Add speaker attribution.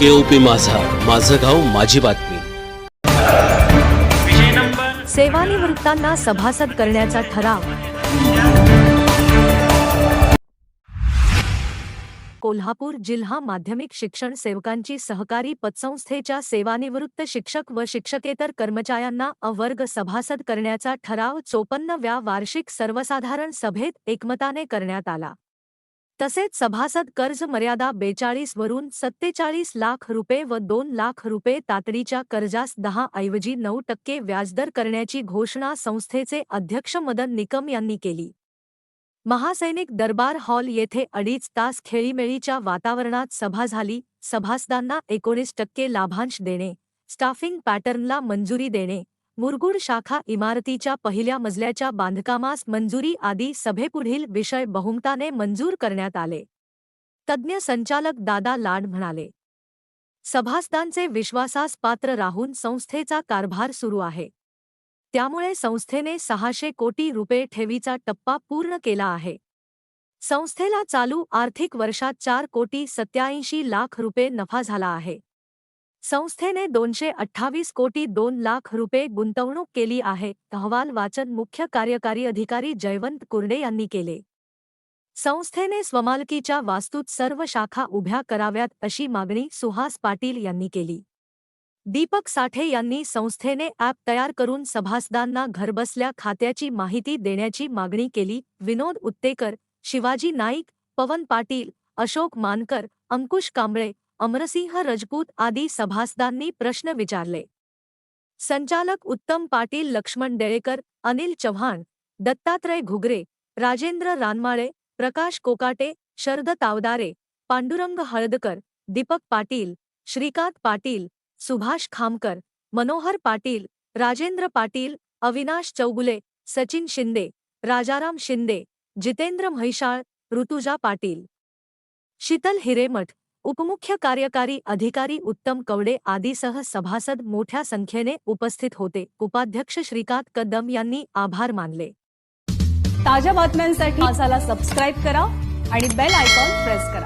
Speaker 1: केओपी माझा. माझं गाव माझी बातमी.
Speaker 2: सेवानिवृत्तांना सभासद करण्याचा ठराव. कोल्हापूर जिल्हा माध्यमिक शिक्षण सेवकांची सहकारी पतसंस्थेच्या सेवानिवृत्त शिक्षक व शिक्षकेतर कर्मचाऱ्यांना अवर्ग सभासद करण्याचा ठराव चोपन्नव्या वार्षिक सर्वसाधारण सभेत एकमताने करण्यात आला. तसेच सभासद कर्ज मर्यादा बेचाळीस वरून सत्तेचाळीस लाख रुपये व दोन लाख रुपये तातडीच्या कर्जास दहा ऐवजी नऊ टक्के व्याजदर करण्याची घोषणा संस्थेचे अध्यक्ष मदन निकम यांनी केली. महासैनिक दरबार हॉल येथे अडीच तास खेळीमेळीच्या वातावरणात सभा झाली. सभासदांना एकोणीस टक्के लाभांश देणे स्टाफिंग पॅटर्नला मंजुरी देणे मुरगुड शाखा इमारतीच्या पहिल्या मजल्याच्या बांधकामास मंजुरी आदी सभेपुढील विषय बहुमताने मंजूर करण्यात आले. तज्ज्ञ संचालक दादा लाड म्हणाले सभासदांचे विश्वासास पात्र राहून संस्थेचा कारभार सुरू आहे. त्यामुळे संस्थेने सहाशे कोटी रुपये ठेवीचा टप्पा पूर्ण केला आहे. संस्थेला चालू आर्थिक वर्षात चार कोटी सत्याऐंशी लाख रुपये नफा झाला आहे. संस्थेने दोनशे अठ्ठावीस कोटी दोन लाख रुपये गुंतवणूक केली आहे अहवाल वाचन मुख्य कार्यकारी अधिकारी जयवंत कुर्डे यांनी केले. संस्थेने स्वमालकीच्या वास्तूत सर्व शाखा उभ्या कराव्यात अशी मागणी सुहास पाटील यांनी केली. दीपक साठे यांनी संस्थेने ॲप तयार करून सभासदांना घरबसल्या खात्याची माहिती देण्याची मागणी केली विनोद उत्तेकर शिवाजी नाईक पवन पाटील अशोक मानकर अंकुश कांबळे अमरसिंह रजपूत आदी सभासदांनी प्रश्न विचारले. संचालक उत्तम पाटील लक्ष्मण डेळेकर अनिल चव्हाण दत्तात्रय घुगरे राजेंद्र रानमाळे प्रकाश कोकाटे शरद तावदारे पांडुरंग हळदकर दीपक पाटील श्रीकांत पाटील सुभाष खामकर मनोहर पाटील राजेंद्र पाटील अविनाश चौगुले सचिन शिंदे राजाराम शिंदे जितेंद्र म्हैशाळ ऋतुजा पाटील. शीतल हिरेमठ उपमुख्य कार्यकारी अधिकारी उत्तम कवडे आदीसह सभासद मोठ्या संख्येने उपस्थित होते. उपाध्यक्ष श्रीकांत कदम यांनी आभार मानले.
Speaker 3: ताज्या बातम्यांसाठी मासाला सबस्क्राईब करा आणि बेल आयकॉन प्रेस करा.